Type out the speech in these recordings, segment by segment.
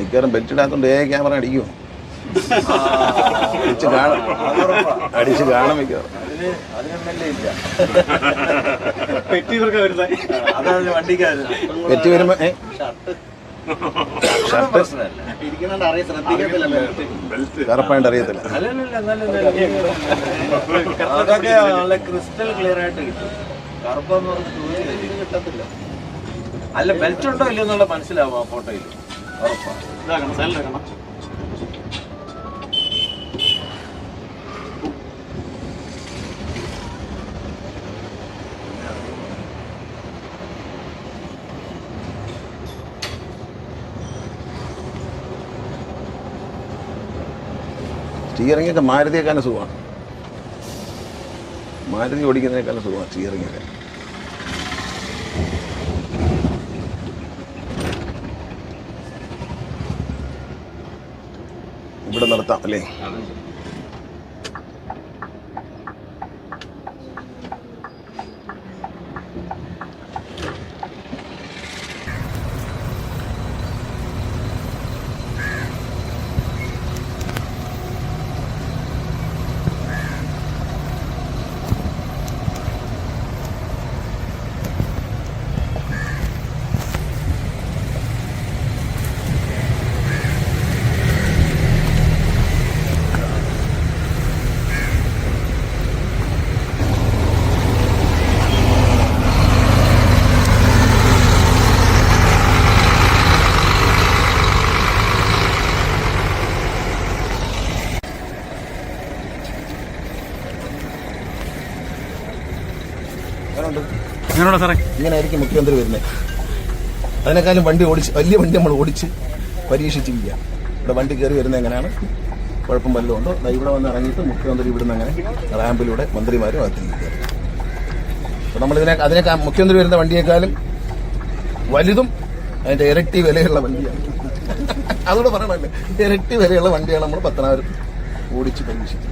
മിക്കവാറും ബെൽറ്റ് ഇടാത്തോണ്ട് ഏ ക്യാമറ അടിക്കുമോ അടിച്ച് കാണും. അടിച്ച് കാണും മിക്കവാറും. പെറ്റി വരുമ്പോ ഷർട്ട്. കറപ്പായിട്ട് അറിയത്തില്ല ക്രിസ്റ്റൽ ക്ലിയർ ആയിട്ട് കിട്ടും. കറുപ്പെന്ന് പറഞ്ഞിട്ട് കിട്ടത്തില്ല. അല്ല ബെൽറ്റ് ഉണ്ടോ ഇല്ലയോ എന്നുള്ള മനസ്സിലാവും ആ ഫോട്ടോയിൽ ഒക്കെ മാരുതിയേക്കാളും സുഖമാണ്. മാരുതി ഓടിക്കുന്നതിനേക്കാളും സുഖമാണ് സ്റ്റിയറിംഗ് ഇവിടെ നടത്താം അല്ലേ? എങ്ങനെയുണ്ടോ സാറേ? ഇങ്ങനെ ആയിരിക്കും മുഖ്യമന്ത്രി വരുന്നത് അതിനേക്കാളും വണ്ടി ഓടിച്ച് വലിയ വണ്ടി നമ്മൾ ഓടിച്ച് പരീക്ഷിച്ചിരിക്കുക. ഇവിടെ വണ്ടി കയറി വരുന്നത് എങ്ങനെയാണ്? കുഴപ്പം വല്ലതും ഉണ്ടോ? ഇവിടെ വന്ന് ഇറങ്ങിയിട്ട് മുഖ്യമന്ത്രി ഇവിടുന്ന് അങ്ങനെ റാമ്പിലൂടെ മന്ത്രിമാരും അകത്തിരിക്കുക അപ്പോൾ നമ്മളിതിനെ അതിനേക്കാൾ മുഖ്യമന്ത്രി വരുന്ന വണ്ടിയേക്കാളും വലുതും അതിന്റെ ഇരട്ടി വിലയുള്ള വണ്ടിയാണ്. അതുകൂടെ പറയണല്ലേ ഇരട്ടി വിലയുള്ള വണ്ടിയാണ് നമ്മൾ പത്തനാപുരം ഓടിച്ച് പരീക്ഷിച്ചത്.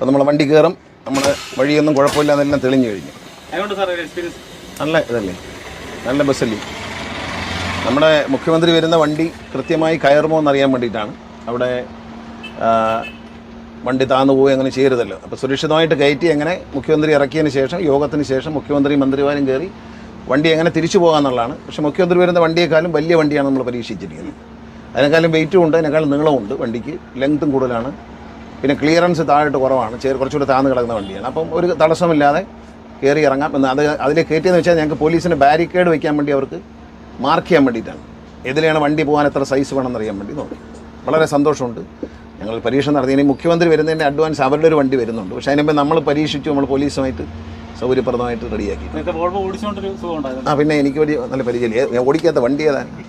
അപ്പോൾ നമ്മൾ വണ്ടി കയറും നമ്മൾ വഴിയൊന്നും കുഴപ്പമില്ല എന്നെല്ലാം തെളിഞ്ഞു കഴിഞ്ഞു. നല്ല ഇതല്ലേ? നല്ല ബസ്സല്ലേ? നമ്മുടെ മുഖ്യമന്ത്രി വരുന്ന വണ്ടി കൃത്യമായി കയറുമോ എന്നറിയാൻ വേണ്ടിയിട്ടാണ്. അവിടെ വണ്ടി താന്നു പോയി അങ്ങനെ ചെയ്യരുതല്ലോ അപ്പോൾ സുരക്ഷിതമായിട്ട് കയറ്റി എങ്ങനെ മുഖ്യമന്ത്രി ഇറക്കിയതിന് ശേഷം യോഗത്തിന് ശേഷം മുഖ്യമന്ത്രി മന്ത്രിമാരും കയറി വണ്ടി എങ്ങനെ തിരിച്ചു പോകാമെന്നുള്ളതാണ് പക്ഷേ മുഖ്യമന്ത്രി വരുന്ന വണ്ടിയേക്കാളും വലിയ വണ്ടിയാണ് നമ്മൾ പരീക്ഷിച്ചിരിക്കുന്നത്. അതിനേക്കാളും വെയിറ്റും ഉണ്ട് അതിനേക്കാളും നീളമുണ്ട് വണ്ടിക്ക്. ലെങ്ത്തും കൂടുതലാണ്. പിന്നെ ക്ലിയറൻസ് താഴോട്ട് കുറവാണ്. ചേർ കുറച്ചുകൂടി താന്ന് കിടക്കുന്ന വണ്ടിയാണ്. അപ്പം ഒരു തടസ്സമില്ലാതെ കയറി ഇറങ്ങാം. എന്ന് അത് അതിൽ കയറ്റിയെന്ന് വെച്ചാൽ ഞങ്ങൾക്ക് പോലീസിന് ബാരിക്കേഡ് വയ്ക്കാൻ വേണ്ടി അവർക്ക് മാർക്ക് ചെയ്യാൻ വേണ്ടിയിട്ടാണ്. എതിലെയാണ് വണ്ടി പോകാൻ എത്ര സൈസ് വേണമെന്ന് അറിയാൻ വേണ്ടി നോക്കി. വളരെ സന്തോഷമുണ്ട്. ഞങ്ങൾ പരീക്ഷ നടത്തി. ഇനി മുഖ്യമന്ത്രി വരുന്നതിന്റെ അഡ്വാൻസ് അവരുടെ ഒരു വണ്ടി വരുന്നുണ്ട്. പക്ഷേ അതിനുമ്പോൾ നമ്മൾ പരീക്ഷിച്ചു നമ്മൾ പോലീസുമായിട്ട് സൗകര്യപ്രദമായിട്ട് റെഡിയാക്കി ആ പിന്നെ എനിക്ക് വലിയ നല്ല പരിചയമില്ല. ഞാൻ ഓടിക്കാത്ത വണ്ടി ഏതാണ്